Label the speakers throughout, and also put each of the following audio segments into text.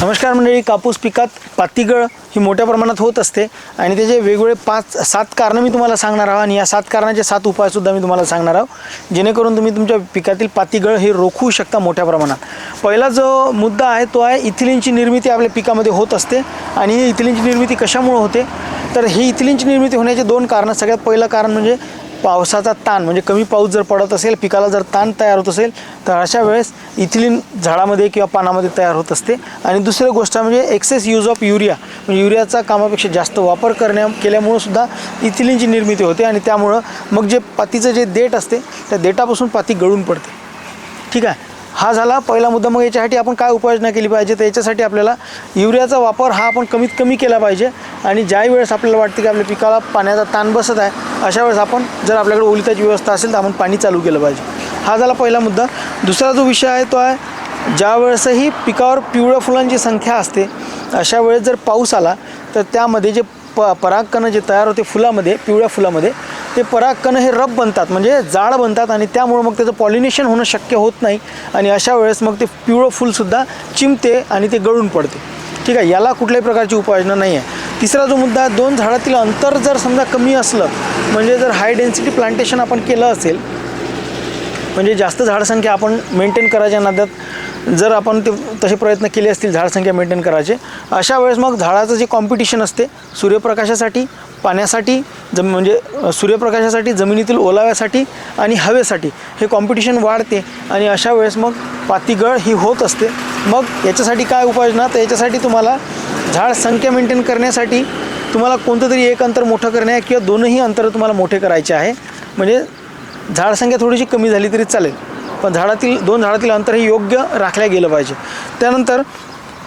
Speaker 1: नमस्कार मंडळी कापूस पिकात पातीगळ ही मोठ्या प्रमाणात होत असते आणि त्याचे वेगवेगळे पाच सात कारणं मी तुम्हाला सांगणार आहोत आणि या सात कारणाचे सात उपायसुद्धा मी तुम्हाला सांगणार आहोत. जेणेकरून तुम्ही तुमच्या पिकातील पातीगळ हे रोखू शकता मोठ्या प्रमाणात. पहिला जो मुद्दा आहे तो आहे इथिलिनची निर्मिती आपल्या पिकामध्ये होत असते आणि ही इथिलिनची निर्मिती कशामुळे होते? तर ही इथिलिनची निर्मिती होण्याचे दोन कारणं सगळ्यात पहिलं कारण म्हणजे पावसाचा ताण म्हणजे कमी पाऊस जर पडत असेल पिकाला जर ताण तयार होत असेल तर अशा वेळेस इथिलिन झाडामध्ये किंवा पानामध्ये तयार होत असते. आणि दुसरी गोष्ट म्हणजे एक्सेस यूज ऑफ युरिया म्हणजे युरियाचा कामापेक्षा जास्त वापर करण्या केल्यामुळं सुद्धा इथिलिनची निर्मिती होते आणि त्यामुळं मग जे पातीचं जे देठ असते त्या देठापासून पाती गळून पडते. ठीक आहे? हा झाला. पहिला मुद्दा मग याच्यासाठी आपण काय उपाययोजना केली पाहिजे? तर याच्यासाठी आपल्याला युरियाचा वापर हा आपण कमीत कमी केला पाहिजे. आणि ज्याही वेळेस आपल्याला वाटते की आपल्या पिकाला पाण्याचा ताण बसत आहे अशा वेळेस आपण जर आपल्याकडे ओलिताची व्यवस्था असेल तर आपण पाणी चालू केलं पाहिजे. हा झाला पहिला मुद्दा. दुसरा जो विषय आहे तो आहे ज्या वेळेसही पिकावर पिवळ्या फुलांची संख्या असते अशा वेळेस जर पाऊस आला तर त्यामध्ये जे प परागकणं जे तयार होते फुलामध्ये पिवळ्या फुलामध्ये ते परागकणं हे रब बनतात म्हणजे जाड बनतात आणि त्यामुळं मग त्याचं पॉलिनेशन होणं शक्य होत नाही आणि अशा वेळेस मग ते पिवळं फुलसुद्धा चिमते आणि ते गळून पडते. ठीक आहे याला कुठल्याही प्रकारची उपाययोजना नाही आहे. तिसरा जो मुद्दा आहे दोन झाडातील अंतर जर समजा कमी असलं म्हणजे जर हाय डेन्सिटी प्लांटेशन आपण केलं असेल म्हणजे जास्त झाडसंख्या आपण मेंटेन करायच्या नाद्यात जर आपण ते तसे प्रयत्न केले असतील झाडसंख्या मेंटेन करायचे अशा वेळेस मग झाडाचं जे कॉम्पिटिशन असते सूर्यप्रकाशासाठी पाण्यासाठी जम म्हणजे सूर्यप्रकाशासाठी जमिनीतील ओलाव्यासाठी आणि हवेसाठी हे कॉम्पिटिशन वाढते आणि अशा वेळेस मग पातीगळ ही होत असते. मग याच्यासाठी काय उपाययोजना? तर याच्यासाठी तुम्हाला झाड संख्या मेंटेन करण्यासाठी तुम्हाला कोणतं तरी एक अंतर मोठं करणे किंवा दोनही अंतर तुम्हाला मोठे करायचे आहे. म्हणजे झाडसंख्या थोडीशी कमी झाली तरी चालेल. पण झाडातील दोन झाडातील अंतर हे योग्य राखल्या गेलं पाहिजे. त्यानंतर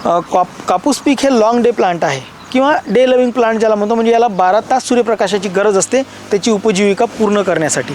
Speaker 1: कॉप काप कापूस पीक हे लाँग डे प्लांट आहे. किंवा डे लविंग प्लांट ज्याला म्हणतो म्हणजे याला बारा तास सूर्यप्रकाशाची गरज असते त्याची उपजीविका पूर्ण करण्यासाठी.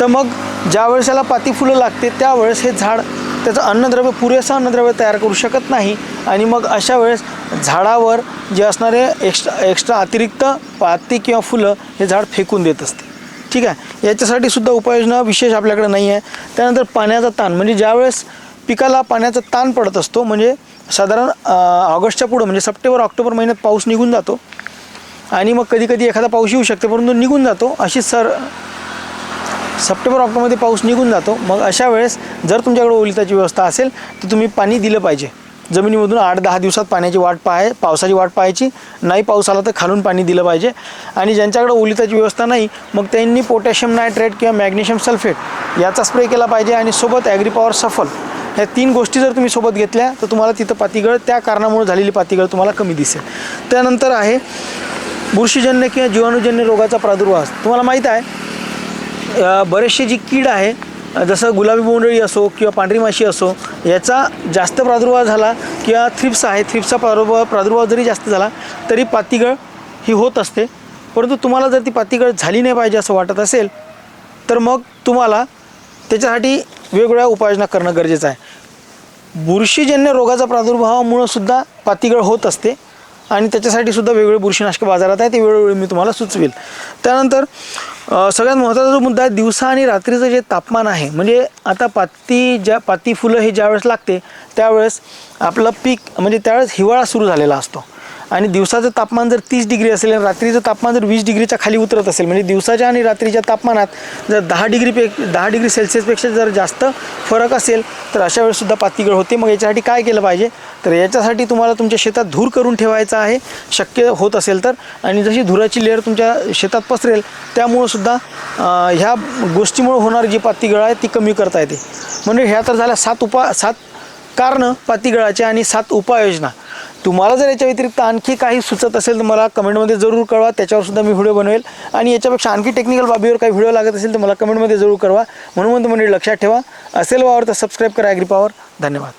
Speaker 1: तर मग ज्या वेळेस याला पाती फुलं लागते त्यावेळेस हे झाड त्याचं अन्नद्रव्य पुरेसं अन्नद्रव्य तयार करू शकत नाही. आणि मग अशा वेळेस झाडावर जे असणारे एक्स्ट्रा एक्स्ट्रा अतिरिक्त पाती किंवा फुलं हे झाड फेकून देत असते. ठीक आहे? याच्यासाठी सुद्धा उपाययोजना विशेष आपल्याकडे नाही आहे त्यानंतर पाण्याचा ताण म्हणजे ज्यावेळेस पिकाला पाण्याचा ताण पडत असतो म्हणजे साधारण ऑगस्टच्या पुढं म्हणजे सप्टेंबर ऑक्टोबर महिन्यात पाऊस निघून जातो. आणि मग कधी कधी एखादा पाऊस येऊ शकते परंतु निघून जातो. अशी सर सप्टेंबर ऑक्टोबरमध्ये पाऊस निघून जातो. मग अशा वेळेस जर तुमच्याकडे ओलिताची व्यवस्था असेल तर तुम्ही पाणी दिलं पाहिजे. जमिनीमधून आठ दहा दिवसात पाण्याची वाट पाहाय पावसाची वाट पाहायची. नाही पाऊस आला तर खालून पाणी दिलं पाहिजे. आणि ज्यांच्याकडे ओलिताची व्यवस्था नाही मग त्यांनी पोटॅशियम नायट्रेट किंवा मॅग्नेशियम सल्फेट याचा स्प्रे केला पाहिजे. आणि सोबत ॲग्रीपॉवर सफल ह्या तीन गोष्टी जर तुम्ही सोबत घेतल्या तर तुम्हाला तिथं पातीगळ त्या कारणामुळे झालेली पातीगळ तुम्हाला कमी दिसेल. त्यानंतर आहे बुरशीजन्य किंवा जीवाणूजन्य रोगाचा प्रादुर्भाव. तुम्हाला माहीत आहे बरेचसे जी कीड आहे जसं गुलाबी बोंडळी असो किंवा पांढरी माशी असो याचा जास्त प्रादुर्भाव झाला किंवा थ्रिप्स आहे थ्रिप्सचा प्रादुर्भाव प्रादुर्भाव जरी जास्त झाला तरी पातीगळ ही होत असते. परंतु तुम्हाला जर ती पातीगळ झाली नाही पाहिजे असं वाटत असेल तर मग तुम्हाला त्याच्यासाठी वेगवेगळ्या उपाययोजना करणं गरजेचं आहे. बुरशीजन्य रोगाचा प्रादुर्भावामुळं सुद्धा पातीगळ होत असते आणि त्याच्यासाठी सुद्धा वेगवेगळे बुरशीनाशक बाजारात आहे ते वेळोवेळी मी तुम्हाला सुचवेल. त्यानंतर सगळ्यात महत्त्वाचा जो मुद्दा आहे दिवसा आणि रात्रीचं जे तापमान आहे म्हणजे आता पाती ज्या पाती फुलं हे ज्यावेळेस लागते त्यावेळेस आपलं पीक म्हणजे त्यावेळेस हिवाळा सुरू झालेला असतो. आणि दिवसाचं तापमान जर तीस डिग्री असेल आणि रात्रीचं तापमान जर वीस डिग्रीच्या खाली उतरत असेल म्हणजे दिवसाच्या आणि रात्रीच्या तापमानात जर दहा डिग्री पे दहा डिग्री सेल्सिअसपेक्षा जर जास्त फरक असेल तर अशा वेळेससुद्धा पातीगळ होते. मग याच्यासाठी काय केलं पाहिजे? तर याच्यासाठी तुम्हाला तुमच्या शेतात धूर करून ठेवायचा आहे. शक्य होत असेल तर. आणि जशी धुराची लेअर तुमच्या शेतात पसरेल त्यामुळं सुद्धा ह्या गोष्टीमुळे होणारी जी पातीगळ आहे ती कमी करता येते. म्हणजे ह्या तर झाल्या सात उपा सात कारणं पातीगळाचे आणि सात उपाययोजना. तुम्हाला जर याच्या व्यतिरिक्त आणखी काही सुचत असेल तर मला कमेंटमध्ये जरूर कळवा. त्याच्यावर सुद्धा मी व्हिडिओ बनवेल. आणि याच्यापेक्षा आणखी टेक्निकल बाबीवर काही व्हिडिओ लागत असेल तर मला कमेंटमध्ये जरूर कळवा. म्हणून म्हणतो म्हणजे लक्षात ठेवा. असेल वावर तर सबस्क्राईब करा ॲग्री पॉवर धन्यवाद.